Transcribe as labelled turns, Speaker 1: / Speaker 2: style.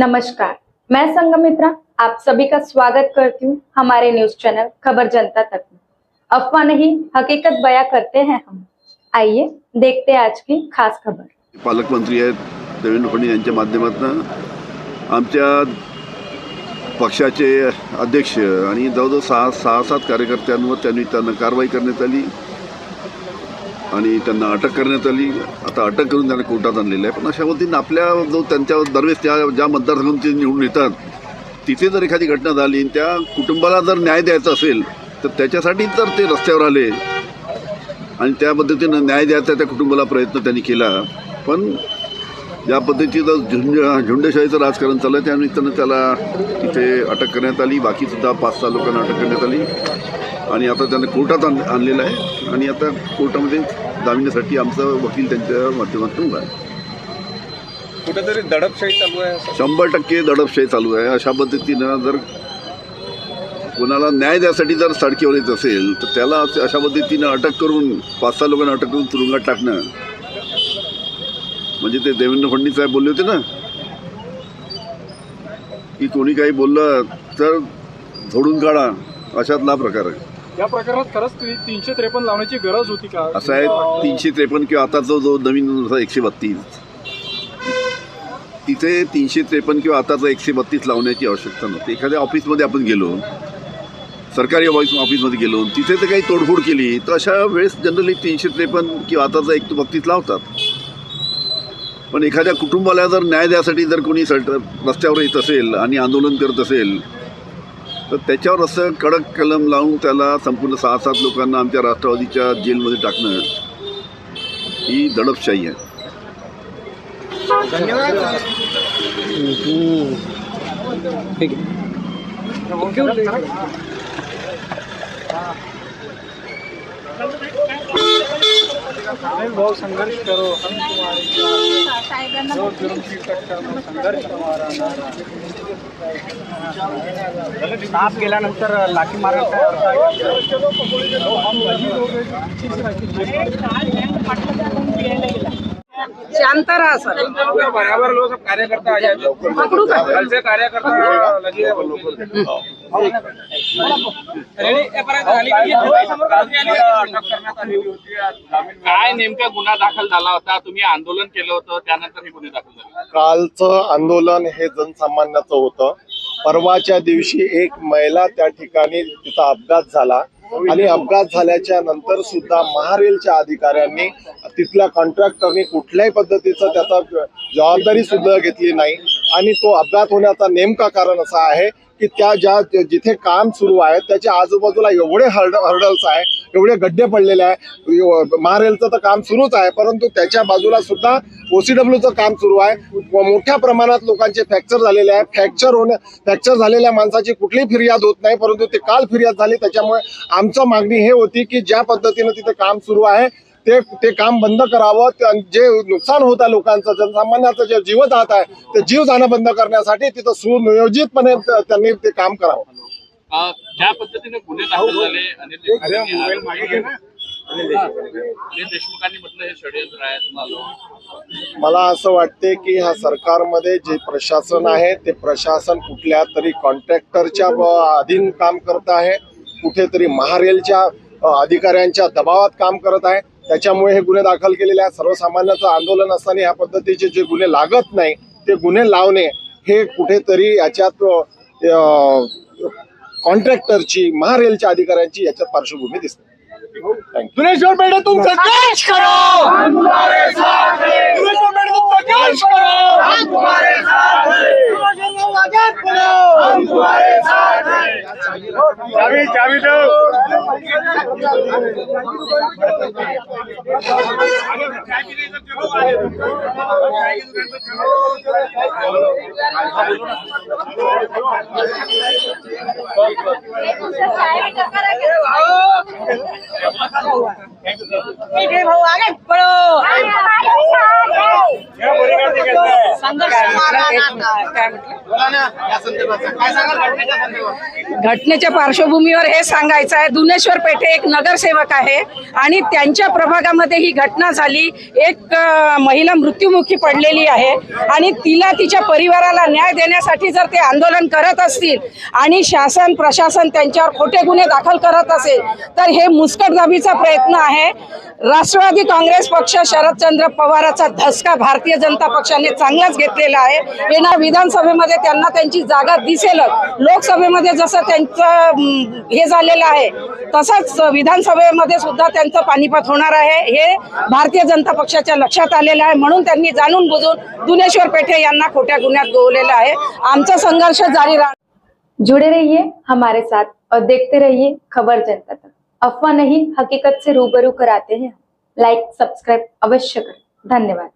Speaker 1: नमस्कार, मैं संगमित्रा आप सभी का स्वागत करती हूँ हमारे न्यूज़ चैनल खबर जनता तक में। अफवाह नहीं, हकीकत बयां करते हैं हम। आइए, देखते हैं आज की खास खबर।
Speaker 2: पालकमंत्री आहेत देवेंद्र फडणवीस यांच्या माध्यमातून. आमच्या पक्षाचे अध्यक्ष आणि सहा सहा सात कार्यकर्त्यांवर त्यांनी कारवाई आली. आणि त्यांना अटक करण्यात आली. आता अटक करून त्यांना कोर्टात आणलेलं आहे. पण अशा पद्धतीनं आपल्या जो त्यांच्या दरवेळेस त्या ज्या मतदारसंघातून ते निवडून येतात तिथे जर एखादी घटना झाली आणि त्या कुटुंबाला जर न्याय द्यायचा असेल तर त्याच्यासाठी जर ते रस्त्यावर आले. आणि त्या पद्धतीनं न्याय द्यायचा त्या कुटुंबाला प्रयत्न त्यांनी केला. पण ज्या पद्धतीचं झुंज झुंडशाहीचं राजकारण चाललं आहे त्यानिमित्तानं त्याला तिथे अटक करण्यात आली. बाकीसुद्धा पाच सहा लोकांना अटक करण्यात आली. आणि आता त्यांना कोर्टात आण आणलेलं आहे. आणि आता कोर्टामध्ये जामिनासाठी आमचा वकील त्यांच्या माध्यमातून उभा आहे.
Speaker 3: कुठेतरी दडपशाही चालू आहे
Speaker 2: शंभर टक्के दडपशाही चालू आहे. अशा पद्धतीनं जर कोणाला न्याय द्यासाठी जर सडकीवर येत असेल तर त्याला अशा पद्धतीनं अटक करून पाच सहा लोकांना अटक करून तुरुंगात टाकणं. म्हणजे ते देवेंद्र फडणवीस साहेब बोलले होते ना? की कोणी काही बोललं तर झोडून काढा. अशातला प्रकार आहे.
Speaker 4: या प्रकरणात खरंच ती- तीनशे त्रेपन्न लावण्याची गरज होती का?
Speaker 2: असं आहे तीनशे त्रेपन्न किंवा आताचा जो नवीन एकशे बत्तीस. तिथे तीनशे त्रेपन्न किंवा आताचा एकशे बत्तीस लावण्याची आवश्यकता नव्हती. एखाद्या ऑफिसमध्ये आपण गेलो सरकारी ऑफिस ऑफिसमध्ये गेलो तिथे तर काही तोडफोड केली तर अशा वेळेस जनरली तीनशे त्रेपन्न किंवा आताचा एक बत्तीस लावतात. पण एखाद्या कुटुंबाला जर न्याय द्यासाठी जर कोणी सट रस्त्यावर येत असेल आणि आंदोलन करत असेल तर त्याच्यावर असं कडक कलम लावून त्याला संपूर्ण सहा सात लोकांना आमच्या राष्ट्रवादीच्या जेलमध्ये टाकणं ही दडपशाही आहे.
Speaker 4: भाऊ संघर्ष करो हम तुम्हारे साथ। जो जुर्म की टक्कर में संघर्ष हमारा नारा
Speaker 5: साप गेल्यानंतर लाठी मारायचा अर्थ आहे
Speaker 4: हम
Speaker 6: शांत रहा सर।
Speaker 3: बराबर लोग सब कार्यकर्ता आ जाए। कल से कार्यकर्ता लगे हैं।
Speaker 7: काय नेमका गुन्हा दाखल झाला होता? तुम्ही आंदोलन केलं होतं त्यानंतर हे गुन्हे दाखल झाले.
Speaker 8: कालचं आंदोलन हे जनसामान्याचं होतं. परवाच्या दिवशी एक महिला त्या ठिकाणी तिचा अपघात झाला. आणि अपघात झाल्याच्यानंतर सुद्धा महारेलच्या अधिकाऱ्यांनी तिथल्या कॉन्ट्रॅक्टरनी कुठल्याही पद्धतीचं त्याचा जबाबदारी सुद्धा घेतली नाही. आणि तो अपघात होण्याचा नेमका कारण असा आहे की त्या ज्या जिथे काम सुरू आहे त्याच्या आजूबाजूला एवढे हर्ड हर्डल्स आहे एवढे गड्डे पडलेले आहे. मारेलचं महारेलचं तर काम सुरूच आहे परंतु त्याच्या बाजूला सुद्धा ओसीडब्ल्यूचं काम सुरू आहे. मोठ्या प्रमाणात लोकांचे फ्रॅक्चर झालेले आहे. फ्रॅक्चर होण्या फ्रॅक्चर झालेल्या माणसाची कुठलीही फिर्याद होत नाही परंतु ते काल फिर्याद झाली. त्याच्यामुळे आमचं मागणी हे होती की ज्या पद्धतीनं तिथे काम सुरू आहे ते ते काम बंद करावं. त्या- जे नुकसान होत आहे लोकांचं जनसामान्याचं जे जीव जात आहे ते जीव जाणं बंद करण्यासाठी तिथं सुनियोजितपणे त्यांनी ते काम करावं.
Speaker 7: ज्या पद्धतीने गुन्हे दाखल झाले अनिल देशमुखांनी म्हटलं हे षडयंत्र आहे तुम्हाला.
Speaker 8: मला असं वाटते की ह्या सरकारमध्ये जे प्रशासन आहे ते प्रशासन कुठल्या तरी कॉन्ट्रॅक्टरच्या अधीन काम करत आहे कुठेतरी महारेलच्या अधिकाऱ्यांच्या दबावात काम करत आहे. त्याच्यामुळे हे गुन्हे दाखल केलेले आहेत. सर्वसामान्याचं आंदोलन असताना ह्या पद्धतीचे जे गुन्हे लागत नाही ते गुन्हे लावणे हे कुठेतरी याच्यात कॉन्ट्रॅक्टरची महारेलच्या अधिकाऱ्यांची याच्यात पार्श्वभूमी दिसते. थँक्यू
Speaker 4: दुनेश्वर बेटे तुम करो! दुनेश्वर करो! तुम्हारे साथ चावी चावी करो दो
Speaker 6: भाऊ आगे बढ़ो संघर्ष काय म्हटलं घटनेच्या पार्श्वभूमीवर हे सांगायचं आहे. दुनेश्वर पेठे एक नगरसेवक आहे आणि त्यांच्या प्रभागामध्ये ही घटना झाली. एक महिला मृत्युमुखी पडलेली आहे आणि तिला तिच्या परिवाराला न्याय देण्यासाठी जर ते आंदोलन करत असतील आणि शासन प्रशासन त्यांच्यावर खोटे गुन्हे दाखल करत असेल तर हे मुस्कटदाबीचा प्रयत्न आहे. राष्ट्रवादी काँग्रेस पक्ष शरदचंद्र पवाराचा धसका भारतीय जनता पक्षाने चांगलाच घेतलेला आहे. येणार विधानसभेमध्ये त्यांना त्यांची जागा दिसेलच. लोकसभेमध्ये जसं त्यांचं हे झालेलं आहे. तसंच विधानसभेमध्ये सुद्धा त्यांचं पानिपत होणार आहे. हे भारतीय जनता पक्षाच्या लक्षात आलेलं आहे. म्हणून त्यांनी जाणून बुजून दुनेश्वर पेठे यांना खोट्या गुन्ह्यात गोवलेलं आहे. आमचा संघर्ष जारी राह
Speaker 1: जुड़े रहिए हमारे साथ. और देखते रहिए खबर जनता तक. अफवाह नहीं हकीकत से रूबरू कराते हैं लाइक सब्सक्राइब अवश्य करें. धन्यवाद.